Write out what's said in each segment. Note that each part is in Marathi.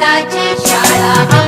जेश्वर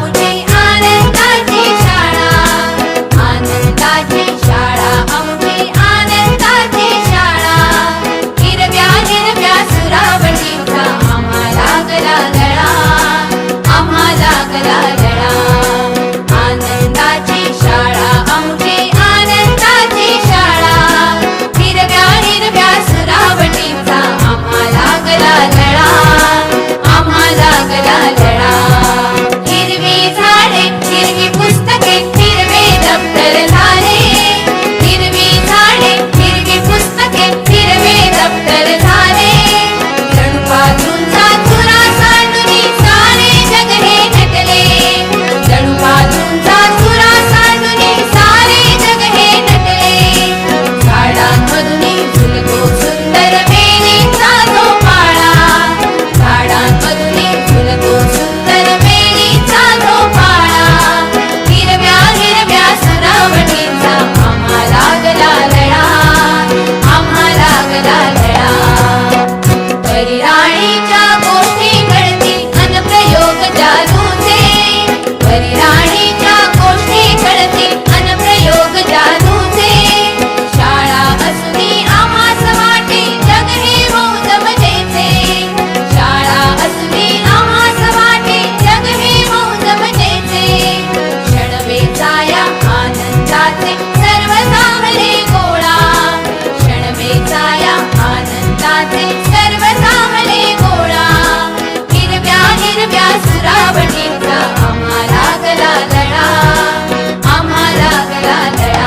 गोष्टी करते अनप्रयोग जाणू देणी गोष्टी करते अनप्रयोग जाणू दे शाळा आमास समाजे जगवे मौजम जैसे शाळा असून आम्हा जगवे मौजम जैसे क्षणवेदा आनंदाते सर्वसामले गोळा क्षणवेदा आनंदाते